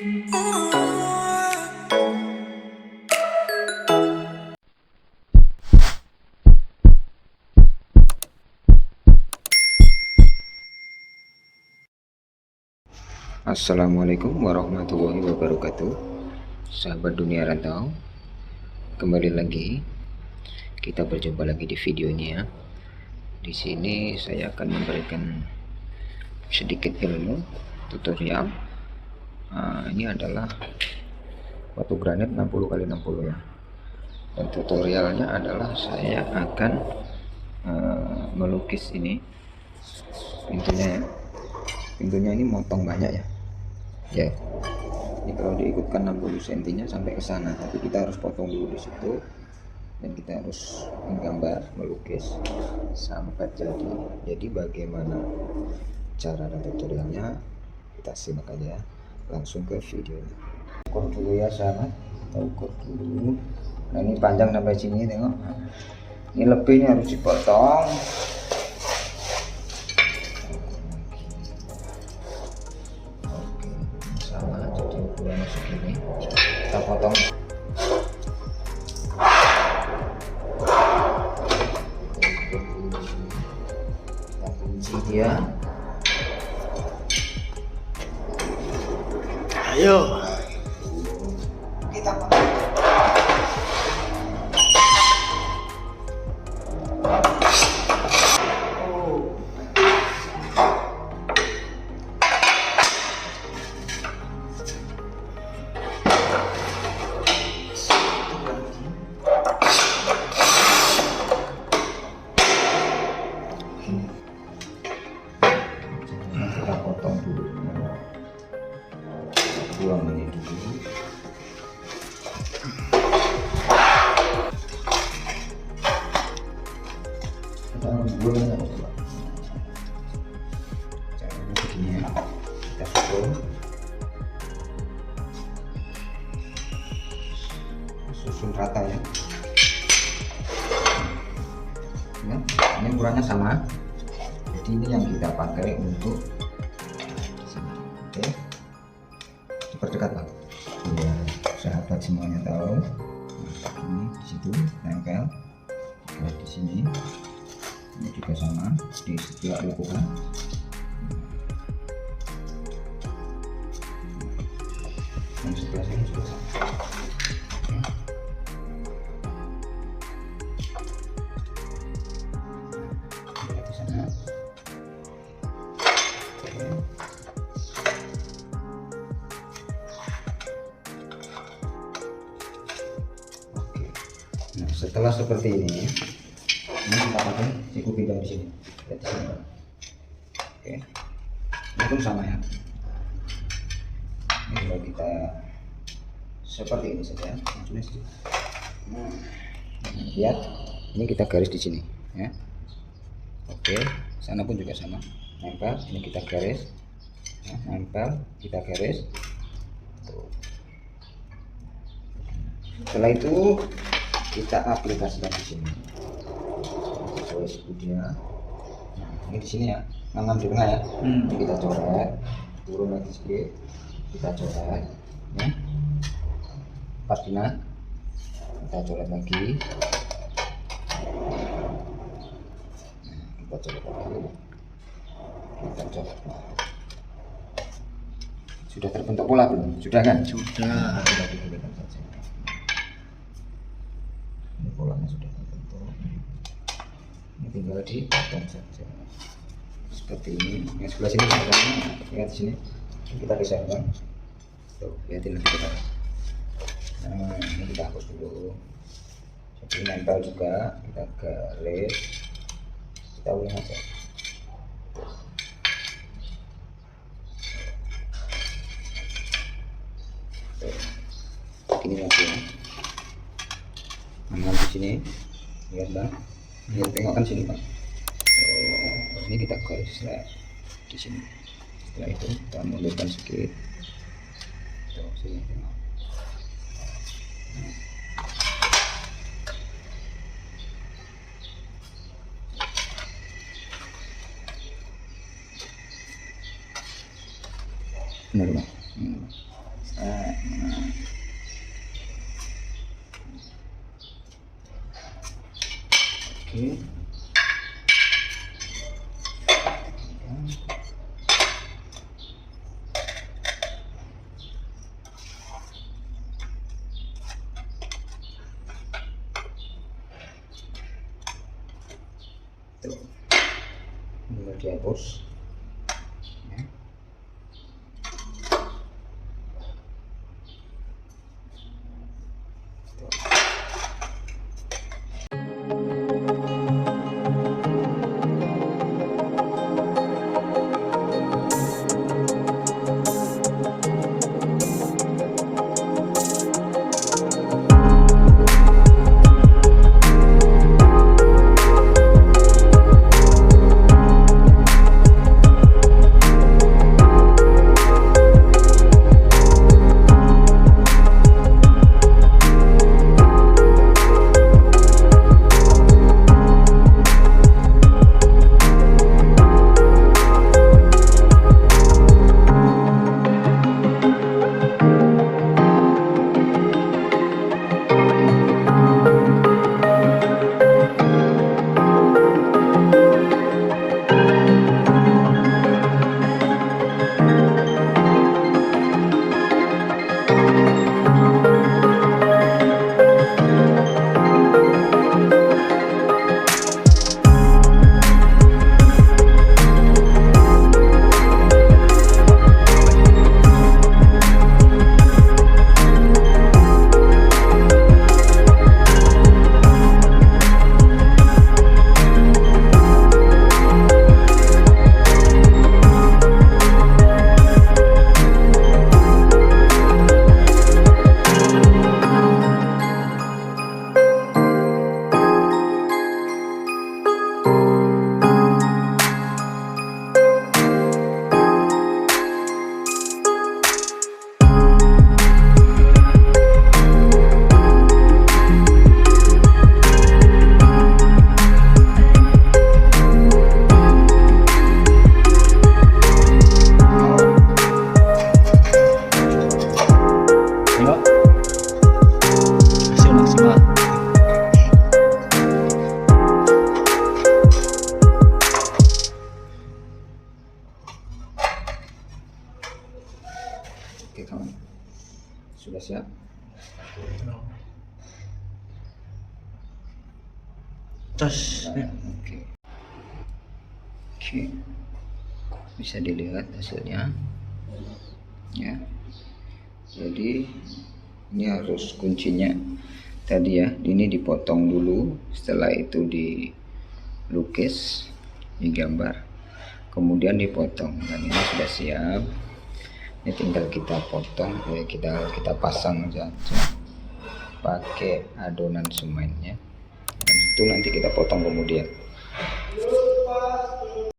Assalamualaikum warahmatullahi wabarakatuh. Sahabat dunia rantau Kembali lagi Kita berjumpa lagi di video ini ya Di sini saya akan memberikan Sedikit ilmu Tutorial Nah, Ini adalah Batu granit 60 kali 60 ya. Dan tutorialnya adalah Saya akan eh, Melukis ini. Pintunya ya. Pintunya ini motong banyak ya. Ya. Ini kalau diikutkan 60 cm nya sampai ke sana. Tapi kita harus potong dulu di situ. Dan kita harus menggambar melukis sampai jadi. Jadi bagaimana cara dan tutorialnya? Kita simak aja langsung ke videonya ukur dulu ya sahabat kita ukur dulu. Nah ini panjang sampai sini tengok. Ini lebih ini harus dipotong Yo. Kita ini dulu. Caranya begini ya. Kita pukul. Susun rata ya. Ya, ini ukurannya sama. Jadi ini yang kita pakai untuk sini. Oke. Diperdekat Pak. Biar sahabat semuanya tahu. Nah, ini di situ nempel. Di sini. Ini juga sama di setiap lekukan. Yang sebelah sini juga sama. Nah, setelah seperti ini, ini kita pakai siku pinggang di sini. Oke. Ini pun sama ya. Ini kalau kita seperti ini saja. Maksudnya sih. Nah, lihat, ini kita garis di sini, ya. Oke, sana pun juga sama. Nempel, ini kita garis. Ya, nempel, kita garis. Setelah itu kita aplikasikan di sini. Suku dia. Nah, ini di sini ya, tangan di tengah ya. Hmm. Ini kita coret, turun lagi sedikit, kita coret, ya. Pas kena, kita coret lagi. Nah, kita coret lagi. Kita coret. Sudah terbentuk pola belum? Sudah kan? Sudah. Sudah dipilihkan saja. Ini polanya sudah terbentuk. Tinggal dipotong saja. Seperti ini. Yang sebelah sini sama Lihat di sini. Kita geserkan. Tuh, lihatin nanti kita. Nah, ini kita hapus dulu. Jadi nempel juga. Kita garis. Kita ulang aja. Ini lagi ya. Tangan di sini. Lihat bang. Lihat tengokkan sini bang. Oh, ini kita garis di sini. Setelah itu kita mundurkan sedikit. Tuh, sini. Benar bang. Hmm. Nah, Oke. Tuh. Ini dihapus. Siap? Tos. Oke. Oke. Bisa dilihat hasilnya. Ya. Jadi ini harus kuncinya tadi ya, ini dipotong dulu, setelah itu dilukis, digambar, kemudian dipotong. Dan ini sudah siap. Ini tinggal kita potong, eh, kita kita pasang saja pakai adonan semennya. Itu nanti kita potong kemudian.